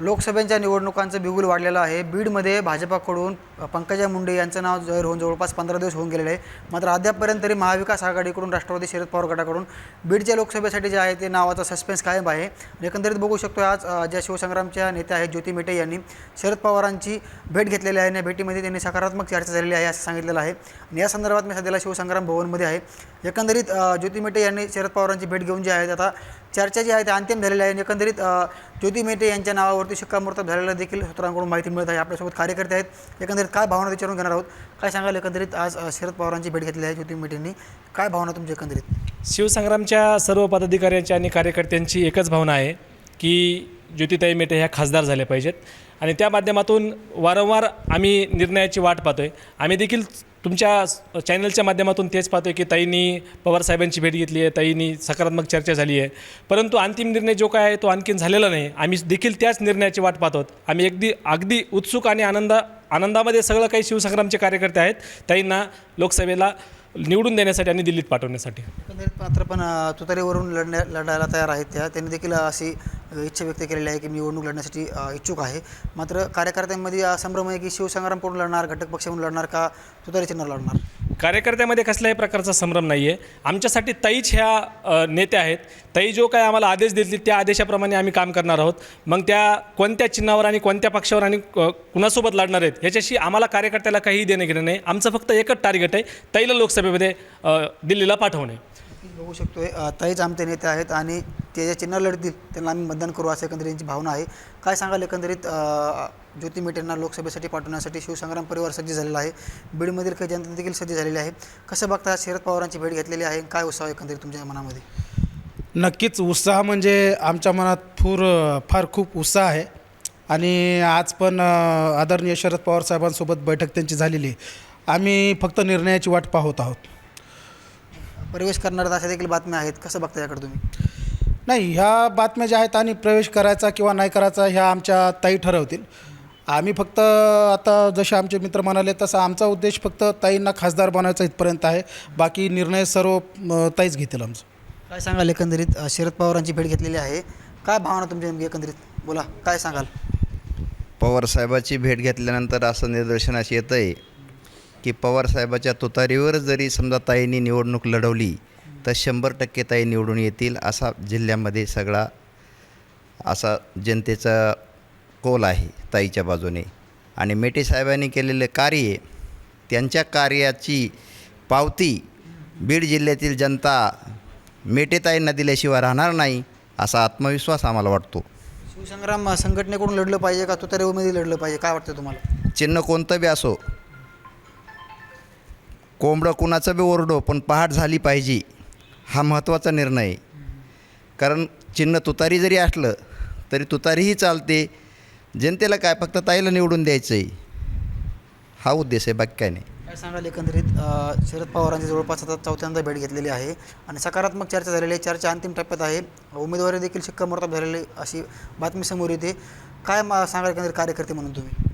लोकसभेच्या निवडणुकांचं बिगुल वाढलेलं आहे. बीडमध्ये भाजपाकडून पंकजा मुंडे यांचं नाव जाहीर होऊन जवळपास पंधरा दिवस होऊन गेलेले आहे मात्र अद्यापपर्यंत तरी महाविकास आघाडीकडून राष्ट्रवादी शरद पवार गटाकडून बीडच्या लोकसभेसाठी जे आहे ते नावाचा सस्पेन्स कायम आहे. एकंदरीत बघू शकतो आज ज्या शिवसंग्रामच्या नेत्या आहेत ज्योती मेटे यांनी शरद पवारांची भेट घेतलेली आहे. आणि या भेटीमध्ये त्यांनी सकारात्मक चर्चा झालेली आहे असं सांगितलेलं आहे. आणि या संदर्भात मी सध्याला शिवसंग्राम भवनमध्ये आहे. एकंदरीत ज्योती मेटे यांनी शरद पवारांची भेट घेऊन जी आहे आता चर्चा जी आहे ती अंतिम झालेली आहे. एकंदरीत ज्योती मेटे यांच्या नावावरती शिक्कामोर्तब झालेलं देखील सूत्रांकडून माहिती मिळत आहे. आपल्यासोबत कार्यकर्ते आहेत. एकंदरीत काय भावना विचारून घेणार आहोत? काय सांगाल? एकंदरीत आज शरद पवारांची भेट घेतली आहे ज्योती मेटेंनी. काय भावना तुमची एकंदरीत? शिवसंग्रामच्या सर्व पदाधिकाऱ्यांची आणि कार्यकर्त्यांची एकच भावना आहे की ज्योतिताई मेटे ह्या खासदार झाल्या पाहिजेत. आणि त्या माध्यमातून वारंवार आम्ही निर्णयाची वाट पाहतो आहे आम्ही देखील तुमच्या चॅनलच्या माध्यमातून तेच पाहतो आहे की ताईंनी पवारसाहेबांची भेट घेतली आहे ताईंनी सकारात्मक चर्चा झाली आहे. परंतु अंतिम निर्णय जो काय आहे तो आणखीन झालेला नाही. आम्ही देखील त्याच निर्णयाची वाट पाहतो आहोत. आम्ही अगदी अगदी उत्सुक आणि आनंद आनंदामध्ये सगळं काही शिवसंग्रामचे कार्यकर्ते आहेत. ताईंना लोकसभेला निवडून देण्यासाठी आणि दिल्लीत पाठवण्यासाठी. पात्र मात्र पण तुतारीवरून लढण्या लढायला तयार आहेत त्या. त्यांनी देखील अशी इच्छा व्यक्त केलेली आहे की मी निवडणूक लढण्यासाठी इच्छुक आहे. मात्र कार्यकर्त्यांमध्ये संभ्रम आहे की शिवसंग्राम कोण लढणार घटक पक्ष म्हणून लढणार का तुतारी चिन्ह लढणार? कार्यकर्त्यामध्ये कसल्याही प्रकारचा संभ्रम नाही आहे आमच्यासाठी तईच ह्या नेत्या आहेत. तई जो काय आम्हाला आदेश देतील त्या आदेशाप्रमाणे आम्ही काम करणार आहोत. मग त्या कोणत्या चिन्हावर आणि कोणत्या पक्षावर आणि कुणासोबत लढणार आहेत ह्याच्याशी आम्हाला कार्यकर्त्याला काहीही देणं घेणं नाही. आमचं फक्त एकच टार्गेट आहे तईला लोकसभेमध्ये दिल्लीला पाठवणे. बघू शकतो आहे ताईच आमचे नेते आहेत आणि ते जे चिन्ह लढतील त्यांना आम्ही मतदान करू असं एकंदरीत यांची भावना आहे. काय सांगाल एकंदरीत ज्योती मेटेंना लोकसभेसाठी पाठवण्यासाठी शिवसंग्राम परिवार सज्ज झालेला आहे. बीडमधील काही जनता देखील सज्ज झालेली आहे. कसं बघता शरद पवारांची भेट घेतलेली आहे? काय उत्साह एकंदरीत तुमच्या मनामध्ये? नक्कीच उत्साह म्हणजे आमच्या मनात फूर फार खूप उत्साह आहे. आणि आज पण आदरणीय शरद पवार साहेबांसोबत बैठक त्यांची झालेली आहे. आम्ही फक्त निर्णयाची वाट पाहत आहोत. प्रवेश करणाऱ्या अशा देखील बातम्या आहेत. कसं बघता याकडे तुम्ही? नाही ह्या बातम्या ज्या आहेत आणि प्रवेश करायचा किंवा नाही करायचा ह्या आमच्या ताई ठरवतील. आम्ही फक्त आता जसे आमचे मित्र म्हणाले तसा आमचा उद्देश फक्त ताईंना खासदार बनवायचा इथपर्यंत आहे. बाकी निर्णय सर्व ताईच घेतील आमचं. काय सांगाल एकंदरीत? शरद पवारांची भेट घेतलेली आहे. काय भावना तुमची नेमकी एकंदरीत? बोला काय सांगाल? पवारसाहेबाची भेट घेतल्यानंतर असं निदर्शनास येतं आहे की पवारसाहेबाच्या तुतारीवर जरी समजा ताईंनी निवडणूक लढवली तर शंभर टक्के ताई निवडून येतील असा जिल्ह्यामध्ये सगळा असा जनतेचा कोल आहे ताईच्या बाजूने. आणि मेटे साहेबांनी केलेले कार्य त्यांच्या कार्याची पावती बीड जिल्ह्यातील जनता मेटेताईंना दिल्याशिवाय राहणार नाही असा आत्मविश्वास आम्हाला वाटतो. शिवसंग्राम संघटनेकडून लढलं पाहिजे का? तुतारी उमेदी लढलं पाहिजे? काय वाटतं तुम्हाला? चिन्ह कोणतं बी असो कोंबडं कुणाचं बी ओरडो पण पहाट झाली पाहिजे हा महत्त्वाचा निर्णय. आहे कारण चिन्ह तुतारी जरी असलं तरी तुतारीही चालते. जनतेला काय फक्त ताईला निवडून द्यायचं आहे हा उद्देश आहे बाकी काय नाही. काय सांगाल एकंदरीत? शरद पवारांची जवळपास आता चौथ्यांदा भेट घेतलेली आहे आणि सकारात्मक चर्चा झालेली आहे. चर्चा अंतिम टप्प्यात आहे. उमेदवारी देखील शिक्कामोर्तब झालेली अशी बातमी समोर येते. काय मा- सांगाल एकंदरीत कार्यकर्ते म्हणून तुम्ही?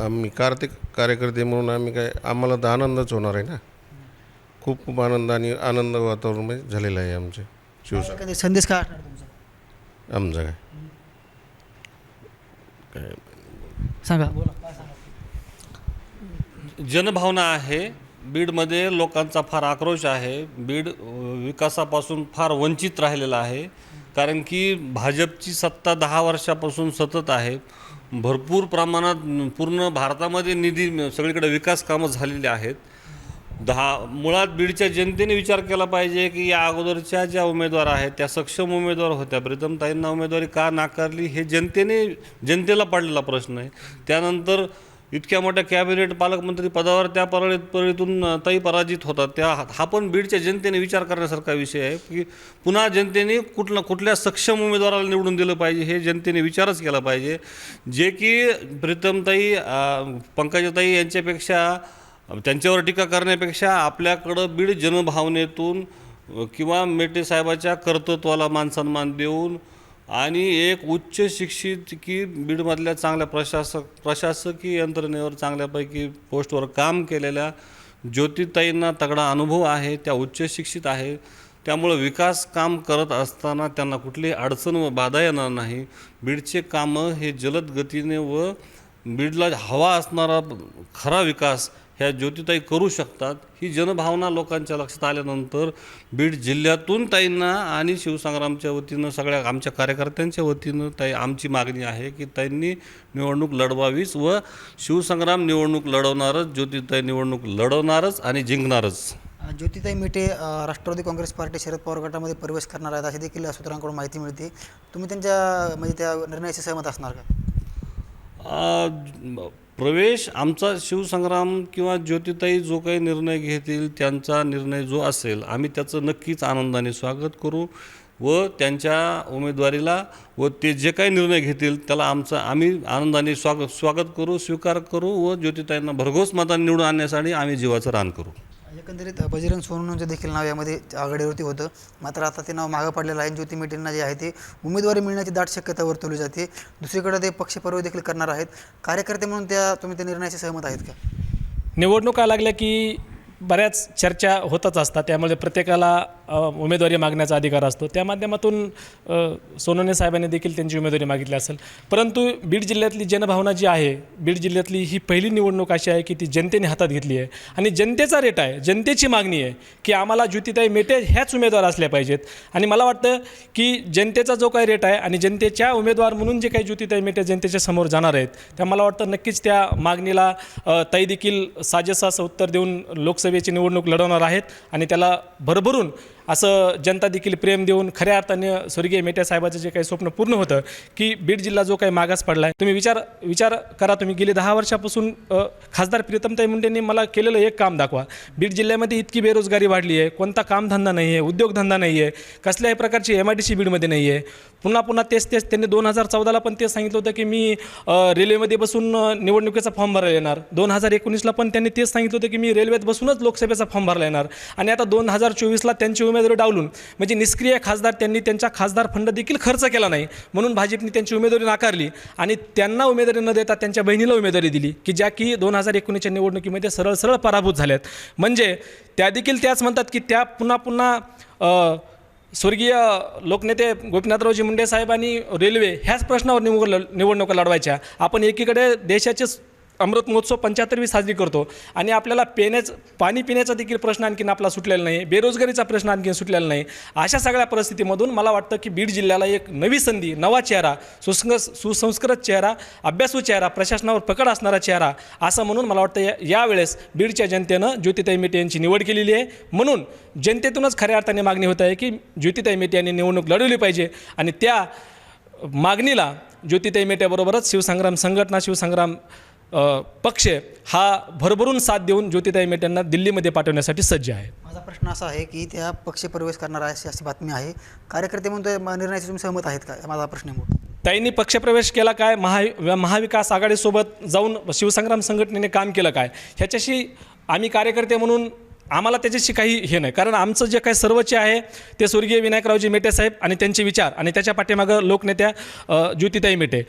आम्ही कार्तिक कार्यकर्ते म्हणून आम्ही काय आम्हाला तर आनंदच होणार आहे ना. खूप खूप आनंद आणि आनंद वातावरण झालेलं आहे आमचे. शिवसा एकंदरीत संदेश काय असणार तुमचा? आमचं काय? सांगा. बोला जनभावना आहे. बीडमध्ये लोकांचा फार आक्रोश आहे. बीड अ, विकासापासून फार वंचित राहिलेला आहे. कारण की भाजपची सत्ता दहा वर्षापासून सतत आहे. भरपूर प्रमाणात पूर्ण भारतामध्ये निधी सगळीकडे विकास कामं झालेली आहेत. दहा मुळात बीडच्या जनतेने विचार केला पाहिजे की या अगोदरच्या ज्या उमेदवार आहेत त्या सक्षम उमेदवार होत्या. प्रीतमताईंना उमेदवारी का नाकारली हे जनतेने जनतेला पडलेला प्रश्न आहे. त्यानंतर इतक्या मोठ्या कॅबिनेट पालकमंत्री पदावर त्या परळीत परळीतून ताई पराजित होतात. त्या हा पण बीडच्या जनतेने विचार करण्यासारखा विषय आहे की पुन्हा जनतेने कुठला कुठल्या सक्षम उमेदवाराला निवडून दिलं पाहिजे हे जनतेने विचारच केला पाहिजे. जे की प्रीतमताई पंकजाताई यांच्यापेक्षा त्यांच्यावर टीका करण्यापेक्षा आपल्याकडं बीड जनभावनेतून किंवा मेटे साहेबाच्या कर्तृत्वाला मानसन्मान देऊन आणि एक उच्च शिक्षित की बीडमधल्या चांगल्या प्रशासक प्रशासकीय यंत्रणेवर चांगल्यापैकी पोस्टवर काम केलेल्या ज्योतिताईंना तगडा अनुभव आहे त्या उच्च शिक्षित आहे. त्यामुळं विकास काम करत असताना त्यांना कुठलीही अडचण व बाधा येणार नाही. बीडचे कामं हे जलद गतीने व बीडला हवा असणारा खरा विकास ह्या ज्योतिताई करू शकतात. ही जनभावना लोकांच्या लक्षात आल्यानंतर बीड जिल्ह्यातून ताईंना आणि शिवसंग्रामच्या वतीनं सगळ्या आमच्या कार्यकर्त्यांच्या वतीनं ताई आमची मागणी आहे की ताईंनी निवडणूक लढवावीच व शिवसंग्राम निवडणूक लढवणारच ज्योतिताई निवडणूक लढवणारच आणि जिंकणारच. ज्योतिताई मेटे राष्ट्रवादी काँग्रेस पार्टी शरद पवार गटामध्ये प्रवेश करणार आहेत अशी देखील सूत्रांकडून माहिती मिळते. तुम्ही त्यांच्या म्हणजे त्या निर्णयाशी सहमत असणार का? प्रवेश आमचा शिवसंग्राम किंवा ज्योतिताई जो काही निर्णय घेतील त्यांचा निर्णय जो असेल आम्ही त्याचं नक्कीच आनंदाने स्वागत करू व त्यांच्या उमेदवारीला व ते जे काही निर्णय घेतील त्याला आमचं आम्ही आनंदाने स्वागत स्वागत करू स्वीकार करू व ज्योतिताईंना भरघोस मतांनी निवडून आणण्यासाठी आम्ही जीवाचं रान करू. एकंदरीत बजरंग सोनवणेचं देखील नाव यामध्ये आघाडीवरती होतं. मात्र आता ते नाव मागं पडलेलं आहे. ज्योती मेटेंना जे आहे ते उमेदवारी मिळण्याची दाट शक्यता वर्तवली जाते. दुसरीकडे ते पक्षपर्व देखील करणार आहेत. कार्यकर्ते म्हणून त्या तुम्ही त्या निर्णयाशी सहमत आहेत का? निवडणुका लागल्या की बऱ्याच चर्चा होतच असतात. त्यामुळे प्रत्येकाला उमेदवारी मागण्याचा अधिकार असतो. त्या माध्यमातून सोनवणे साहेबांनी देखील त्यांची उमेदवारी मागितली असेल. परंतु बीड जिल्ह्यातली जनभावना जी आहे बीड जिल्ह्यातली ही पहिली निवडणूक अशी आहे की ती जनतेने हातात घेतली आहे. आणि जनतेचा रेट आहे जनतेची मागणी आहे की आम्हाला ज्योतिताई मेटे ह्याच उमेदवार असल्या पाहिजेत. आणि मला वाटतं की जनतेचा जो काही रेट आहे आणि जनतेच्या उमेदवार म्हणून जे काही ज्योतिताई मेटे जनतेच्या समोर जाणार आहेत त्या मला वाटतं नक्कीच त्या मागणीला ताई देखील साजेसं उत्तर देऊन लोकसभेची निवडणूक लढवणार आहेत. आणि त्याला भरभरून असं जनता देखील प्रेम देऊन खऱ्या अर्थाने स्वर्गीय मेटे साहेबाचं जे काही स्वप्न पूर्ण होतं की बीड जिल्हा जो काही मागास पडला आहे तुम्ही विचार विचार करा तुम्ही गेली दहा वर्षापासून खासदार प्रीतमताई मुंडेंनी मला केलेलं एक काम दाखवा. बीड जिल्ह्यामध्ये इतकी बेरोजगारी वाढली आहे कोणता कामधंदा नाही आहे उद्योगधंदा नाही आहे कसल्याही प्रकारची एम आय डी सी बीडमध्ये नाही आहे पुन्हा पुन्हा तेच तेच त्यांनी दोन हजार चौदाला पण तेच सांगितलं होतं की मी रेल्वेमध्ये बसून निवडणुकीचा फॉर्म भरायला येणार. दोन हजार एकोणीसला पण त्यांनी तेच सांगितलं होतं की मी रेल्वेत बसूनच लोकसभेचा फॉर्म भरायला येणार. आणि आता दोन हजार चोवीसला त्यांची उमेदवारी डावलून म्हणजे निष्क्रिय खासदार त्यांनी त्यांचा खासदार फंड देखील खर्च केला नाही म्हणून भाजपने त्यांची उमेदवारी नाकारली आणि त्यांना उमेदवारी न देता त्यांच्या बहिणीला उमेदवारी दिली की ज्या की दोन हजार एकोणीसच्या निवडणुकीमध्ये सरळ सरळ पराभूत झाल्यात. म्हणजे त्या देखील त्याच म्हणतात की त्या पुन्हा पुन्हा स्वर्गीय लोकनेते गोपीनाथरावजी मुंडे साहेबांनी रेल्वे ह्याच प्रश्नावर निवड निवडणुका लढवायच्या. आपण एकीकडे देशाचे अमृत महोत्सव पंच्याहत्तरवी साजरी करतो. आणि आपल्याला पिण्याचं पाणी पिण्याचा देखील प्रश्न आणखीन आपला सुटलेला नाही. बेरोजगारीचा प्रश्न आणखीन सुटलेला नाही. अशा सगळ्या परिस्थितीमधून मला वाटतं की बीड जिल्ह्याला एक नवी संधी नवा चेहरा सुसंग सुसंस्कृत चेहरा अभ्यासू चेहरा प्रशासनावर पकड असणारा चेहरा असं म्हणून मला वाटतं या यावेळेस बीडच्या जनतेनं ज्योतिताई मेटे यांची निवड केलेली आहे. म्हणून जनतेतूनच खऱ्या अर्थाने मागणी होत आहे की ज्योतिताई मेटे यांनी निवडणूक लढवली पाहिजे. आणि त्या मागणीला ज्योतिताई मेट्याबरोबरच शिवसंग्राम संघटना शिवसंग्राम पक्ष हा भरभरून साथ देऊन ज्योतिताई मेट्यांना दिल्लीमध्ये पाठवण्यासाठी सज्ज आहे. माझा प्रश्न असा आहे की त्या पक्ष प्रवेश करणार आहे अशी अशी बातमी आहे. कार्यकर्ते म्हणून निर्णयाशी तुम्ही सहमत आहेत का? माझा प्रश्न आहे. ताईंनी पक्षप्रवेश केला काय? महा महाविकास आघाडीसोबत जाऊन शिवसंग्राम संघटनेने काम केलं काय? ह्याच्याशी आम्ही कार्यकर्ते म्हणून आम्हाला त्याच्याशी काही हे नाही. कारण आमचं जे काही सर्वचे आहे ते स्वर्गीय विनायकरावजी मेटे साहेब आणि त्यांचे विचार आणि त्याच्या पाठीमागं लोकनेत्या ज्योतिताई मेटे.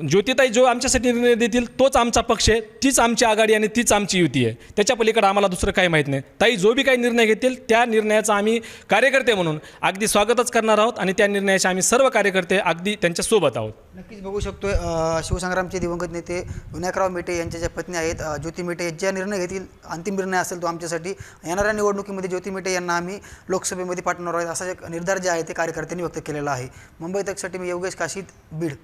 ज्योतिताई जो आमच्यासाठी निर्णय देतील तोच आमचा पक्ष आहे तीच आमची आघाडी आणि तीच आमची युती आहे. त्याच्या पलीकडे आम्हाला दुसरं काही माहीत नाही. ताई जो बी काही निर्णय घेतील त्या निर्णयाचा आम्ही कार्यकर्ते म्हणून अगदी स्वागतच करणार आहोत आणि त्या निर्णयाचे आम्ही सर्व कार्यकर्ते अगदी त्यांच्यासोबत आहोत. नक्कीच बघू शकतोय शिवसंग्रामचे दिवंगत नेते विनायकराव मेटे यांच्या ज्या पत्नी आहेत ज्योती मेटे ज्या निर्णय घेतील अंतिम निर्णय असेल तो आमच्यासाठी. येणाऱ्या निवडणुकीमध्ये ज्योती मेटे यांना आम्ही लोकसभेमध्ये पाठवणार आहोत असा निर्धार जे आहे ते कार्यकर्त्यांनी व्यक्त केलेला आहे. मुंबई तकसाठी मी योगेश काशीद बीड.